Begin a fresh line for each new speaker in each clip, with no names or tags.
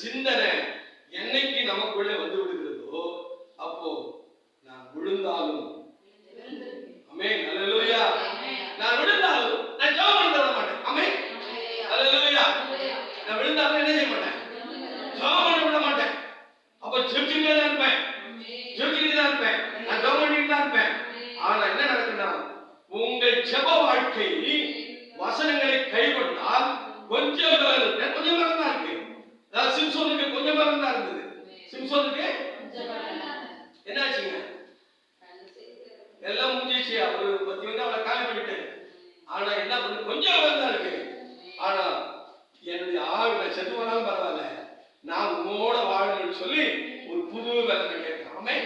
சிந்தனை என்னைக்கு நமக்குள்ளே வந்து விடுகிறதோ அப்போ நான் விழுந்தாலும். அமே அல்லேலூயா நான் விழுந்தாலும் நான் ஜோம் பண்ண மாட்டேன். அமே அல்லேலூயா நான் விழுந்தாலும் என்ன செய்ய மாட்டேன்? ஜோம் பண்ண விட மாட்டேன். அப்ப ஜெபிச்சுட்டே தான் இருப்பேன். ஜெபிச்சுட்டே தான் இருப்பேன். நான் ஜோம் பண்ணிட்டு தான் இருப்பேன். ஆனா என்ன நடக்குன்னா உங்கள் ஜெப வாழ்க்கை வசனங்களை கை கொஞ்சம் பலம் இருக்கு கொஞ்சம் பலம் தான் இருக்கு அதாவது சிம்சோனுக்கு கொஞ்சம் பலம் தான் இருந்தது சிம்சோனுக்கு என்னாச்சுங்க? எல்லாம் முடிஞ்சிச்சு அவரு பத்தி வந்து அவளை காலி பண்ணிட்டேன் ஆனா என்ன பண்ணு? கொஞ்சம் தான் இருக்கு. ஆனா என்னுடைய ஆள் நான் செத்து போனாலும் பரவாயில்ல. நான் உன்னோட வாழணும்னு சொல்லி ஒரு புது பலனை கேட்கிறாமே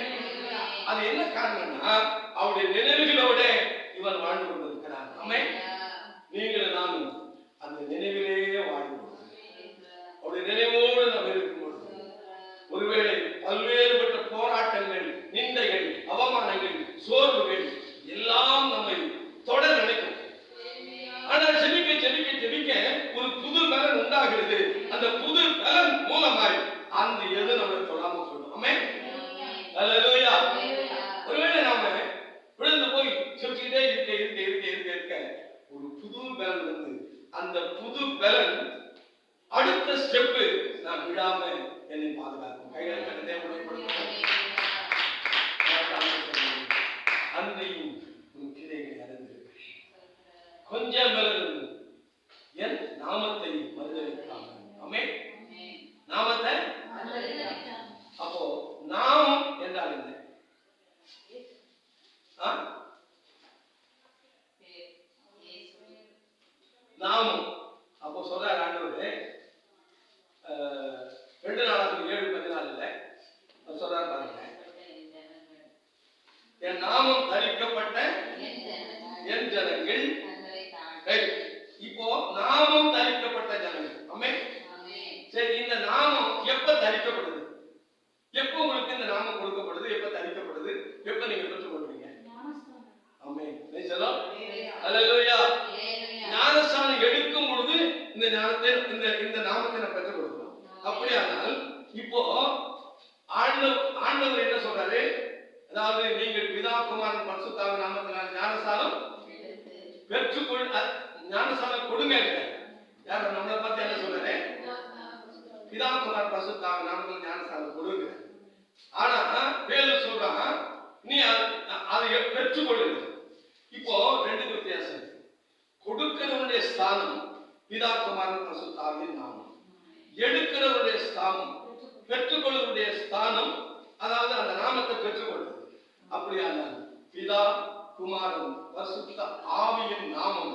அது என்ன காரணம்னா உண்டாகிறது அந்த புது பலன் மூலமாய் அந்த எது நம்மளை தொடாம போயிடும் ஆமே அல்லேலூயா ஒருவேளை நாம விழுந்து போய் செபிச்சுக்கிட்டே இருக்க இருக்க இருக்க இருக்க இருக்க ஒரு புது பலன் வந்து அந்த புது பலன் அடுத்த ஸ்டெப் நான் விழாம என்னை பாதுகாக்கும். கைகளை கண்டதே உணவுப்படுத்தும் அன்னையும் உன் கிளைகளை அறிந்திருக்கிறேன் கொஞ்சம் பலன் என் நாமத்தை மறுதளிக்காமல் ஆமே நாமத்தை அப்போ நாமம் என்றால் என்ன ஆ? நாமம். அப்போ சொல்றாரு ஆண்டவர் ரெண்டு நாளாக ஏழு பதினாலுல சொல்றாரு பாருங்க. என் நாமம் தரிக்கப்பட்ட என் ஜனங்கள். இப்போ நாமம் தரிக்கப்பட்ட ஜனங்கள். ஆமே சரி இந்த நாமம் எப்ப தரிக்கப்படுது? எப்போ உங்களுக்கு இந்த நாமம் கொடுக்கப்படுது? எப்ப தரிக்கப்படுது? எப்ப நீங்க பெற்றுக்கொள்றீங்க ஆமே சொல்லும் அல்லேலூயா ஞானஸ்தானம் எடுக்கும் பொழுது இந்த ஞானத்தை இந்த இந்த நாமத்தை நான் பெற்றுக் கொடுக்கணும் அப்படியானால் இப்போ ஆண்டவர் ஆண்டவர் என்ன சொல்றாரு? அதாவது நீங்கள் பிதா குமாரன் பரிசுத்தாவின் நாமத்தினால் ஞானசாலம் பெற்றுக்கொள் ஞானசாலம் கொடுங்க யார் நம்மளை பார்த்து என்ன சொல்றாரு? பிதா குமார் பரிசுத்தாவின் நாமத்தில் ஞானசாலம் கொடுங்க. ஆனா பேரு சொல்றான் நீ அதை பெற்றுக்கொள்ளுங்க இப்போ ரெண்டு வித்தியாசம். கொடுக்கிறவனுடைய ஸ்தானம் பிதா குமாரன் பரிசுத்தாவின் நாமம். எடுக்கிறவருடைய ஸ்தானம் பெற்றுக்கொள்வருடைய ஸ்தானம் அதாவது அந்த நாமத்தை பெற்றுக்கொள்வது. அப்படியான பிதா குமாரன் பரிசுத்த ஆவியின் நாமம்.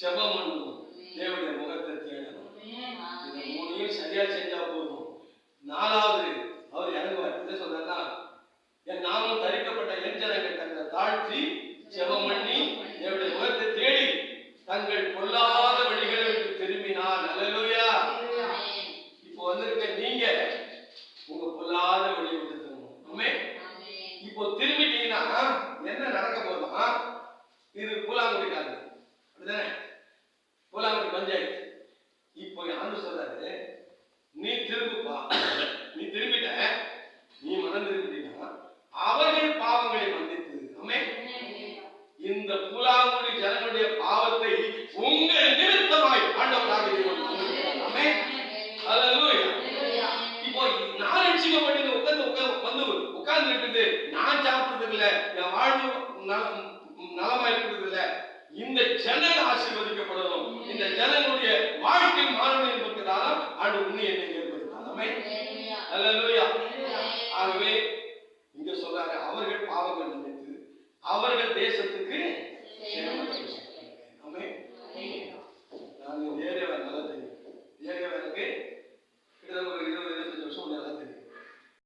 செபம் பண்ணணும் தேவனுடைய முகத்தை தேடணும். இந்த மூணையும் சரியா செஞ்சா போதும். நாலாவது வாழ்வு நல- இருக்கிறது இல்ல இந்த ஜனங்கள் ஆசீர்வதிக்கப்படணும். இந்த ஜனங்களுடைய வாழ்க்கை மாறணும் என்பதற்காக ஆண்டு உண்மை